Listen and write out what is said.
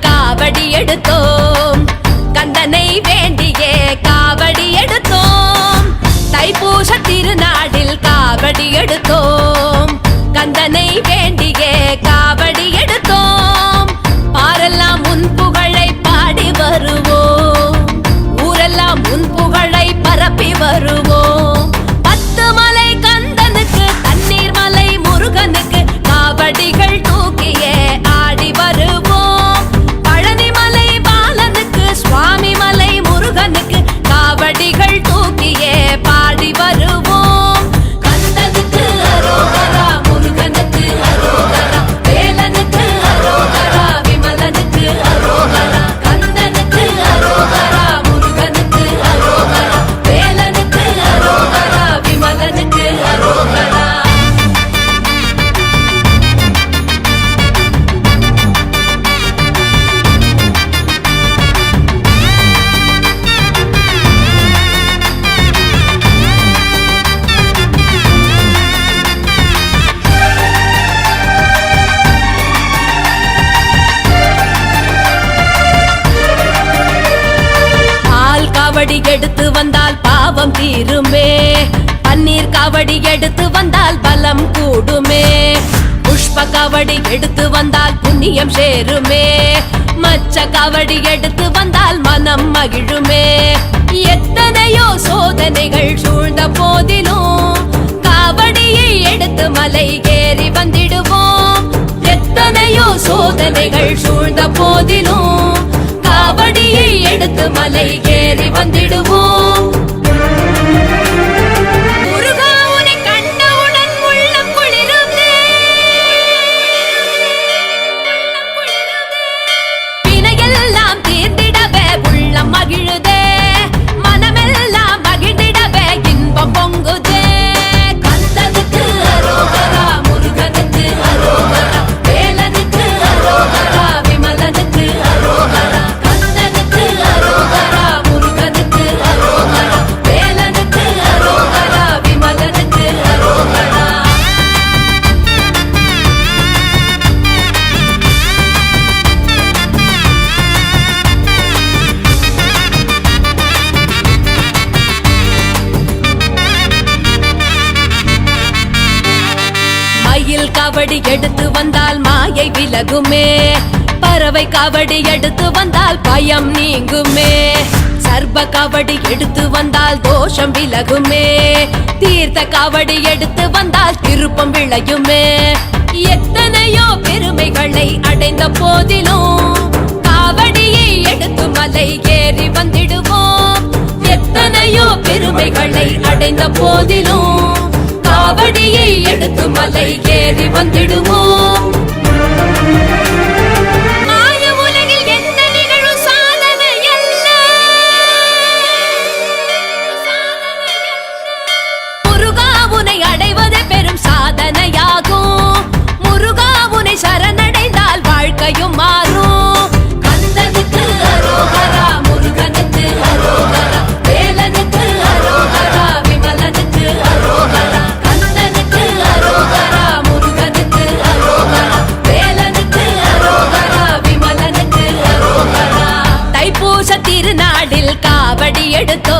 காவடி எடுத்தோம். கந்தனை வேண்டியே காவடி எடுத்தோம். தைப்பூச திருநாடில் காவடி எடுத்தோம். கந்தனை வேண்டியே காவடி எடுத்தோம். பாரெல்லாம் உன் புகழை பாடி வருவோம். ஊரெல்லாம் உன் புகழை பரப்பி வருவோம். காவடி எடுத்து வந்தால் பாவம் தீருமே. பன்னீர் காவடி எடுத்து வந்தால் பலம் கூடுமே. புஷ்ப காவடி எடுத்து வந்தால் புண்ணியம் சேருமே. மச்ச காவடி எடுத்து வந்தால் மனம் மகிழுமே. எத்தனையோ சோதனைகள் சூழ்ந்த போதிலும் காவடியை எடுத்து மலை ஏறி வந்திடுவோம். எத்தனையோ சோதனைகள் சூழ்ந்த போதிலும் காவடியை எடுத்து மலை ஏறி காவடி எடுத்து வந்தால் மாயை விலகுமே. பறவை காவடி எடுத்து வந்தால் பயம் நீங்குமே. சர்ப காவடி எடுத்து வந்தால் தோஷம் விலகுமே. தீர்த்த காவடி எடுத்து வந்தால் திருப்பம் விளையுமே. எத்தனையோ பெருமைகளை அடைந்த போதிலும் காவடியை எடுத்து மலை ஏறி வந்திடுவோம். எத்தனையோ பெருமைகளை அடைந்த போதிலும் காவடியை எடுத்து மலை ஏறி வந்திடுவோம் காவடி